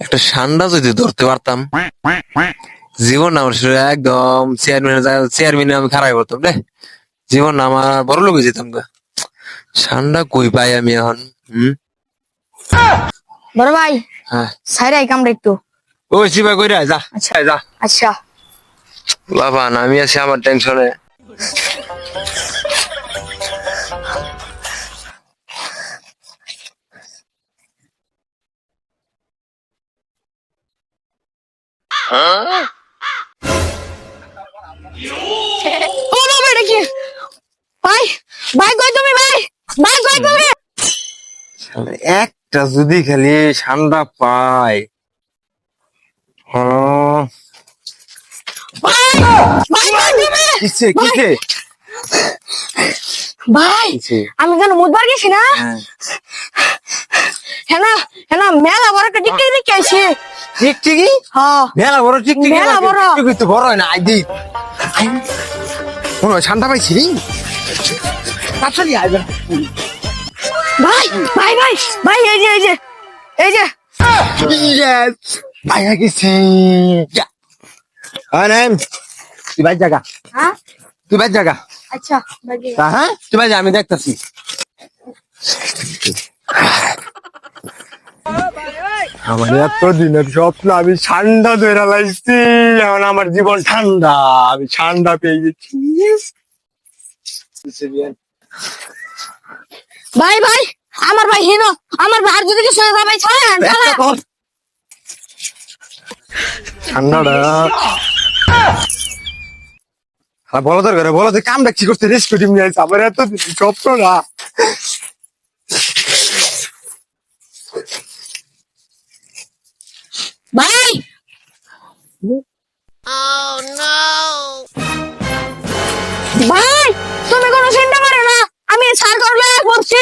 একটা ঠান্ডা যদি ধরতে পারতাম জীবন আমার একদম চেয়ারম্যান চেয়ারম্যান আমি খারাপ করতাম রে। জীবন আমার বড় লোক যেতাম গা। ঠান্ডা কই পাই আমি এখন হম? বড় ভাই হ্যাঁ। সাইরাই কামড়া একটু। ও শিবা কইরা যা। আচ্ছা। যা। আচ্ছা। লাভান আমি আছি আমার টেনশনে ও বাবা এটা কি? ভাই ভাই কই তুমি ভাই? ভাই কই তুমি? একটা যদি খালি ঠান্ডা পাই হ্যাঁ। কিসে কিসে? ভাই আমি কেন মুদবার গেছি না? হ্যাঁ। হ্যাঁ না না মেলা বড় একটা টিকে রেখে আইছি। ঠিক ঠিকই হ্যাঁ। মেলা বড় ঠিক ঠিক মেলা বড়। তো বড় না আই দি মনে হয় ঠান্ডা পাইছি? রে তাড়াতাড়ি আইবে ভাই ভাই ভাই ভাই এই যে এই যে এই যে। ইয়েস পাইয়া গেছি। হ্যাঁ নাম তুই বাইর জায়গা হ্যাঁ? তুই বাইর জায়গা আচ্ছা হ্যাঁ বাইর যা, আমি দেখতাছি। আমার এত দিনের স্বপ্ন আমি ঠান্ডা ধরে লাইছি। এখন আমার জীবন ঠান্ডা আমি ঠান্ডা পেয়ে গেছি। ভাই ভাই আমার ভাই হিনো আমার ভাই আর যদি কিছু হয়ে ভাই ছাড়েন ঠান্ডাটা। হ্যাঁ বলো তোর ঘরে বলো তুই কাম দেখছি করতে রেস্ট করি নিয়ে আসছে আমার এত স্বপ্ন না। ভাই! ভাই তুমি কোনো চিন্তা করো না আমি সার করলে বলছি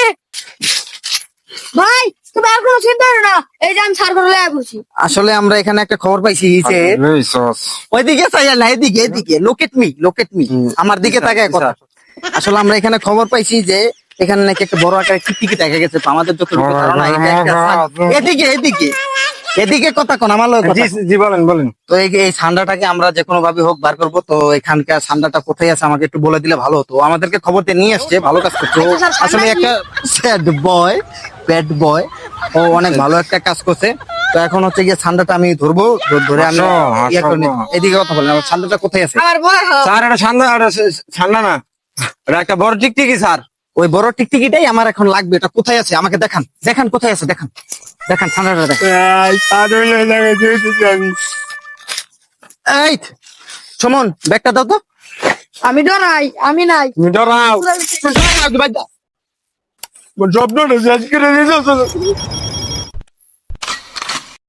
ভাই করো না এই যে আমি আসলে আমরা এখানে একটা খবর পাইছি যে ওইদিকে চাইয়া না এদিকে এদিকে। লোকেট মি লোকেট মি আমার দিকে তাকায় কথা। আসলে আমরা এখানে খবর পাইছি যে এখানে নাকি একটা বড় আকারের টিকটিকি দেখা গেছে তো আমাদের ধারণা সান- এদিকে এদিকে। এদিকে কথা কোন আমার জি জি বলেন বলেন। তো এই এই ঠান্ডাটাকে আমরা যে কোনো ভাবে হোক বার করব তো এখানকার ঠান্ডাটা কোথায় আছে আমাকে একটু বলে দিলে ভালো হতো। আমাদেরকে খবর দিয়ে নিয়ে আসছে ভালো কাজ করছে। আচ্ছা, আসলে একটা স্যাড বয় ব্যাড বয় ও অনেক ভালো একটা কাজ করছে। তো এখন হচ্ছে গিয়ে ঠান্ডাটা আমি ধরবো ধরে আমি ইয়ে। এদিকে কথা বলেন আমার ঠান্ডাটা কোথায় আছে? আমার স্যার এটা এটা ঠান্ডা না। এটা একটা বড় টিকটিকি স্যার। ওই বড় টিকটিকিটাই আমার এখন লাগবে এটা কোথায় আছে? আমাকে দেখান দেখান কোথায় আছে দেখান। দেখান ঠান্ডাটা দেখান। এই সুমন ব্যাগটা দাও তো। আমি ডরাই আমি নাই। তুমি ডরাও। শেষ করে দিয়েছ